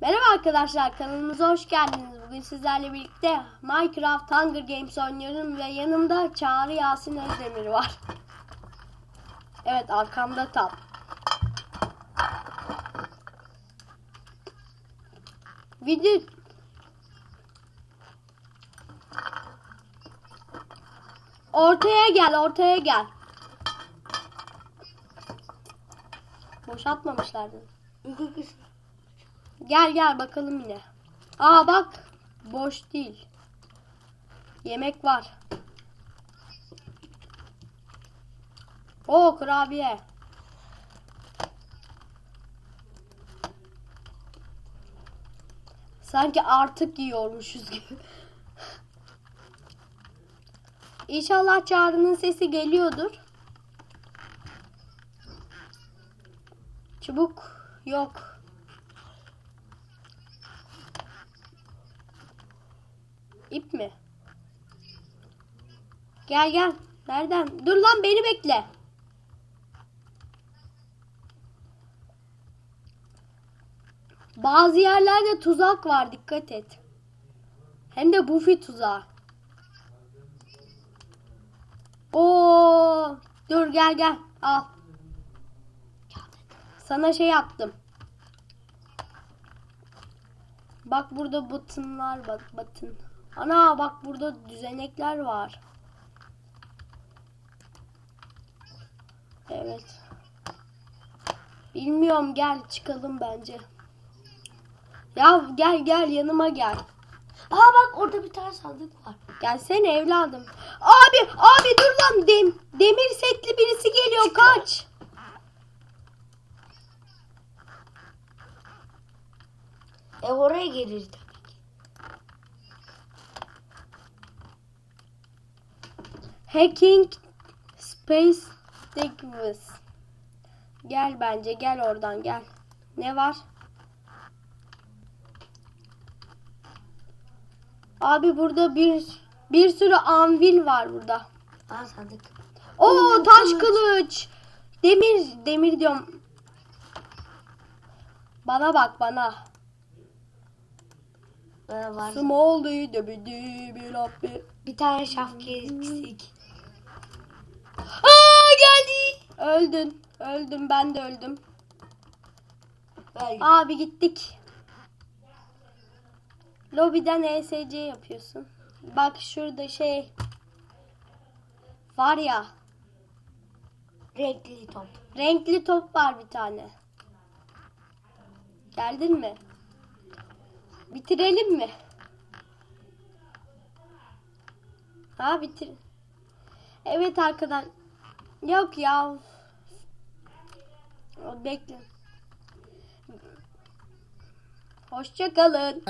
Merhaba arkadaşlar kanalımıza hoş geldiniz. Bugün sizlerle birlikte Minecraft Hunger Games oynuyorum ve yanımda Çağrı Yasin Özdemir var. Evet arkamda tam. Video Ortaya gel, ortaya gel. Boşaltmamışlardı. Gel gel bakalım yine. Aa bak. Boş değil. Yemek var. O kurabiye. Sanki artık yiyormuşuz gibi. İnşallah Çağrı'nın sesi geliyordur. Çubuk yok. İp mi? Gel gel. Nereden? Dur lan beni bekle. Bazı yerlerde tuzak var dikkat et. Hem de bufi tuzağı. Oo, dur gel gel al. Sana şey yaptım. Bak burada batınlar bak batın. Ana bak burada düzenekler var. Evet. Bilmiyorum gel çıkalım bence. Ya gel gel yanıma gel. Aa bak orada bir tane sandık var. Gelsene evladım. Abi abi dur lan dem demir setli birisi geliyor kaç. E oraya gelir tabii ki. Hacking Space Diggers. Gel bence gel oradan gel. Ne var? Abi burada bir bir sürü anvil var burada. Aa sandık. Oo Oo, taş kılıç. kılıç. Demir demir diyorum. Bana bak bana. Bana var. Small de bir abi. Bir tane şaf eksik. Aa geldi. Öldün. Öldüm ben de öldüm. Ver. Abi gittik. Lobiden ESC yapıyorsun. Bak şurada şey var ya Renkli top. renkli top var bir tane. Geldin mi? Bitirelim mi? Ha bitir. Evet arkadaş. Yok ya. Bekle. Hoşçakalın.